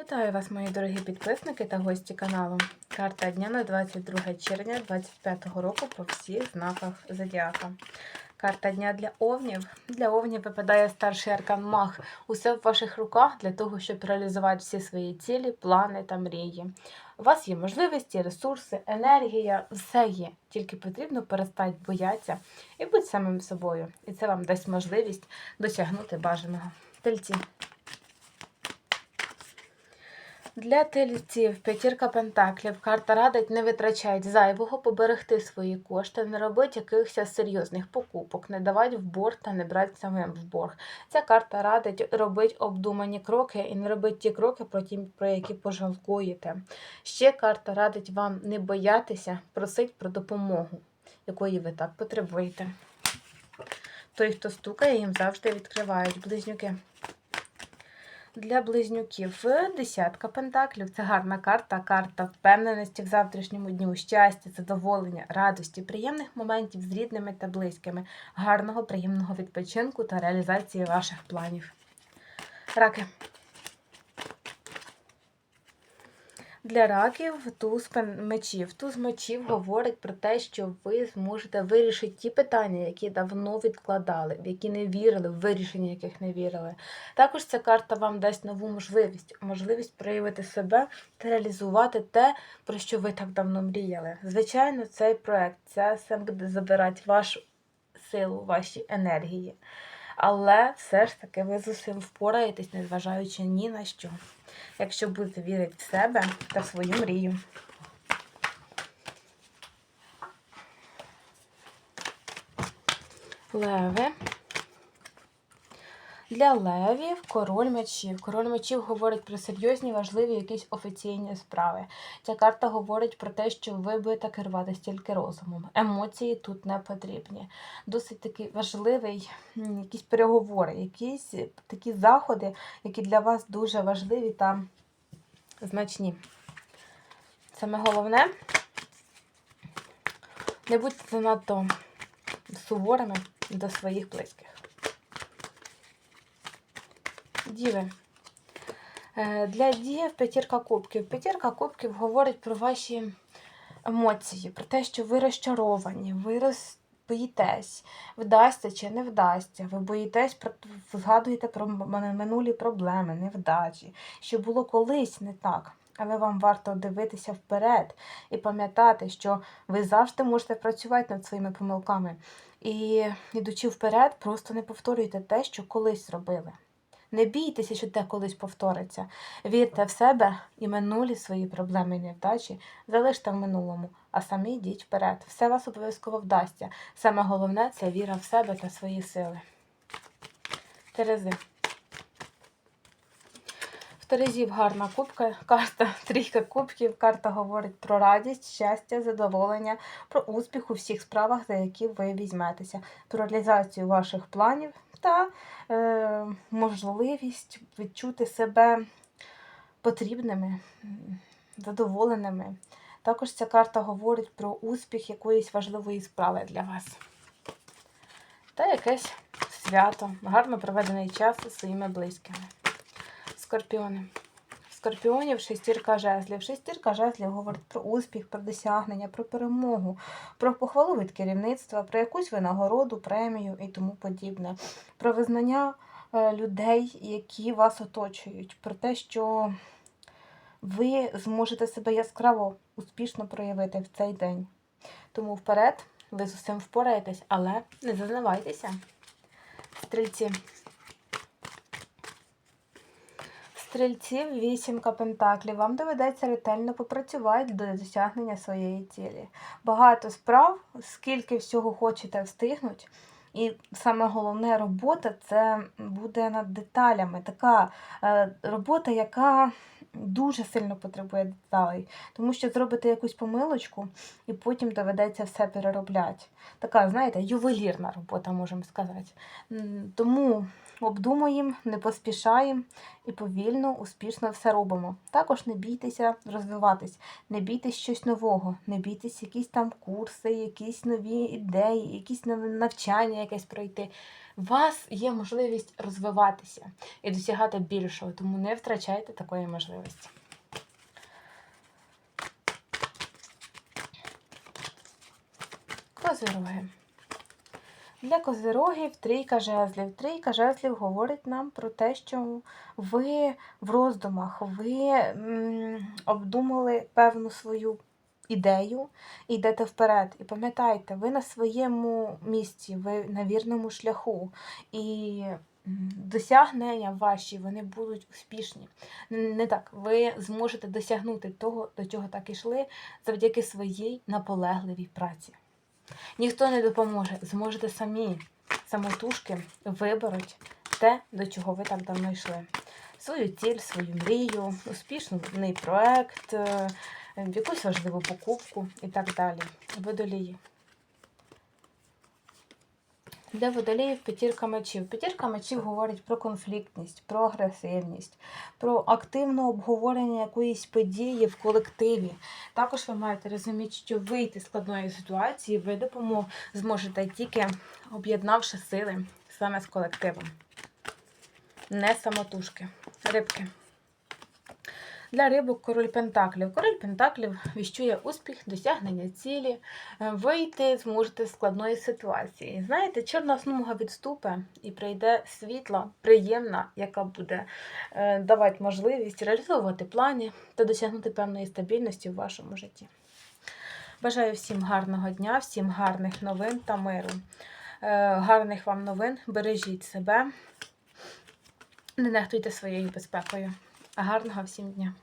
Вітаю вас, мої дорогі підписники та гості каналу. Карта дня на 22 червня 2025 року по всіх знаках Зодіака. Карта дня для овнів. Для овнів випадає старший аркан Мах. Усе в ваших руках для того, щоб реалізувати всі свої цілі, плани та мрії. У вас є можливості, ресурси, енергія, все є. Тільки потрібно перестати боятися і бути самим собою. І це вам дасть можливість досягнути бажаного. Тельці. Для тельців п'ятірка пентаклів. Карта радить не витрачати зайвого, поберегти свої кошти, не робити якихось серйозних покупок, не давати в борг та не брати самим в борг. Ця карта радить робити обдумані кроки і не робити ті кроки, про, які пожалкуєте. Ще карта радить вам не боятися просити про допомогу, якої ви так потребуєте. Той, хто стукає, їм завжди відкривають близнюки. Для близнюків десятка пентаклів це гарна карта, карта впевненості в завтрашньому дню, щастя, задоволення, радості, приємних моментів з рідними та близькими, гарного, приємного відпочинку та реалізації ваших планів. Раки. Для раків туз мечів. Туз мечів говорить про те, що ви зможете вирішити ті питання, які давно відкладали, в які не вірили, в вирішення яких не вірили. Також ця карта вам дасть нову можливість, можливість проявити себе та реалізувати те, про що ви так давно мріяли. Звичайно, цей проект це все буде забирати вашу силу, ваші енергії. Але все ж таки ви з усім впораєтесь, незважаючи ні на що. Якщо будете вірити в себе та в свою мрію. Леви. Для левів король мечів. Король мечів говорить про серйозні, важливі якісь офіційні справи. Ця карта говорить про те, що ви будете керуватися тільки розумом. Емоції тут не потрібні. Досить такий важливий якісь переговори, якісь такі заходи, які для вас дуже важливі та значні. Саме головне, не будьте занадто суворими до своїх близьких. Діви. Е, Для дів п'ятірка кубків. П'ятірка кубків говорить про ваші емоції, про те, що ви розчаровані, ви роз... боїтесь, вдасться чи не вдасться. Ви боїтесь, про... згадуєте про минулі проблеми, невдачі, що було колись не так. Але вам варто дивитися вперед і пам'ятати, що ви завжди можете працювати над своїми помилками. І йдучи вперед, просто не повторюйте те, що колись робили. Не бійтеся, що те колись повториться. Вірте в себе і минулі свої проблеми і невдачі залиште в минулому, а самі йдіть вперед. Все вас обов'язково вдасться. Саме головне це віра в себе та свої сили. Терези. Терезів гарна кубка, карта трійка кубків. Карта говорить про радість, щастя, задоволення, про успіх у всіх справах, за які ви візьметеся, про реалізацію ваших планів та е, можливість відчути себе потрібними, задоволеними. Також ця карта говорить про успіх якоїсь важливої справи для вас. Та якесь свято, гарно проведений час зі своїми близькими. Скорпіони. Скорпіонів шестірка жезлів. Шестірка жезлів говорить про успіх, про досягнення, про перемогу, про похвалу від керівництва, про якусь винагороду, премію і тому подібне, про визнання е, людей, які вас оточують, про те, що ви зможете себе яскраво успішно проявити в цей день. Тому вперед, ви з усім впораєтесь, але не зазнавайтеся. Стрільці. Стрільців вісімка пентаклів. Вам доведеться ретельно попрацювати до досягнення своєї цілі. Багато справ, скільки всього хочете встигнути. І саме головне робота це буде над деталями. Така е, робота, яка дуже сильно потребує деталей. Тому що зробите якусь помилочку і потім доведеться все переробляти. Така, знаєте, ювелірна робота, можемо сказати. Тому обдумуємо, не поспішаємо і повільно, успішно все робимо. Також не бійтеся розвиватись, не бійтесь щось нового, не бійтесь якісь там курси, якісь нові ідеї, якісь нав- навчання якесь пройти. У вас є можливість розвиватися і досягати більшого, тому не втрачайте такої можливості. Козироги. Для козирогів трійка жезлів. Трійка жезлів говорить нам про те, що ви в роздумах, ви обдумали певну свою ідею і йдете вперед. І пам'ятайте, ви на своєму місці, ви на вірному шляху. І досягнення ваші вони будуть успішні. Не так, ви зможете досягнути того, до чого так ішли, завдяки своїй наполегливій праці. Ніхто не допоможе, зможете самі самотужки виберуть те, до чого ви так давно йшли. Свою ціль, свою мрію, успішний проект, е, якусь важливу покупку і так далі. Водолії. Для водоліїв п'ятірка мечів. П'ятірка мечів говорить про конфліктність, про агресивність, про активне обговорення якоїсь події в колективі. Також ви маєте розуміти, що вийти з складної ситуації ви допомог зможете тільки об'єднавши сили саме з колективом. Не самотужки. Рибки. Для рибок король Пентаклів. Король Пентаклів віщує успіх, досягнення цілі, е, вийти зможете з складної ситуації. Знаєте, чорна смуга відступе і прийде світла, приємна, яка буде е, давати можливість реалізовувати плани та досягнути певної стабільності в вашому житті. Бажаю всім гарного дня, всім гарних новин та миру. Е, Гарних вам новин, бережіть себе, не нехтуйте своєю безпекою. Гарного всім дня!